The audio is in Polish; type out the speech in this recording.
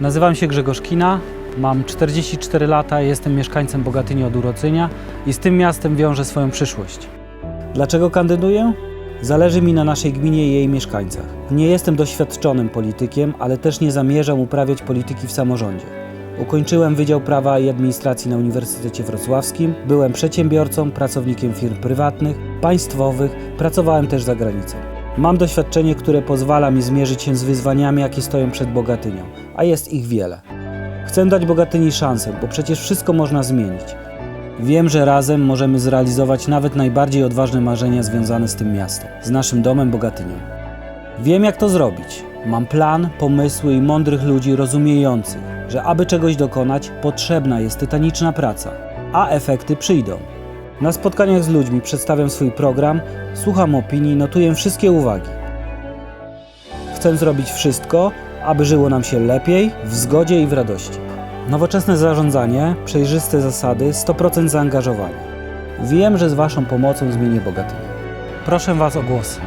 Nazywam się Grzegorz Kina, mam 44 lata, jestem mieszkańcem Bogatyni od urodzenia i z tym miastem wiążę swoją przyszłość. Dlaczego kandyduję? Zależy mi na naszej gminie i jej mieszkańcach. Nie jestem doświadczonym politykiem, ale też nie zamierzam uprawiać polityki w samorządzie. Ukończyłem Wydział Prawa i Administracji na Uniwersytecie Wrocławskim, byłem przedsiębiorcą, pracownikiem firm prywatnych, państwowych, pracowałem też za granicą. Mam doświadczenie, które pozwala mi zmierzyć się z wyzwaniami, jakie stoją przed Bogatynią, a jest ich wiele. Chcę dać Bogatyni szansę, bo przecież wszystko można zmienić. Wiem, że razem możemy zrealizować nawet najbardziej odważne marzenia związane z tym miastem, z naszym domem Bogatynią. Wiem, jak to zrobić. Mam plan, pomysły i mądrych ludzi rozumiejących, że aby czegoś dokonać, potrzebna jest tytaniczna praca, a efekty przyjdą. Na spotkaniach z ludźmi przedstawiam swój program, słucham opinii, notuję wszystkie uwagi. Chcę zrobić wszystko, aby żyło nam się lepiej, w zgodzie i w radości. Nowoczesne zarządzanie, przejrzyste zasady, 100% zaangażowania. Wiem, że z Waszą pomocą zmienię Bogatynię. Proszę Was o głos.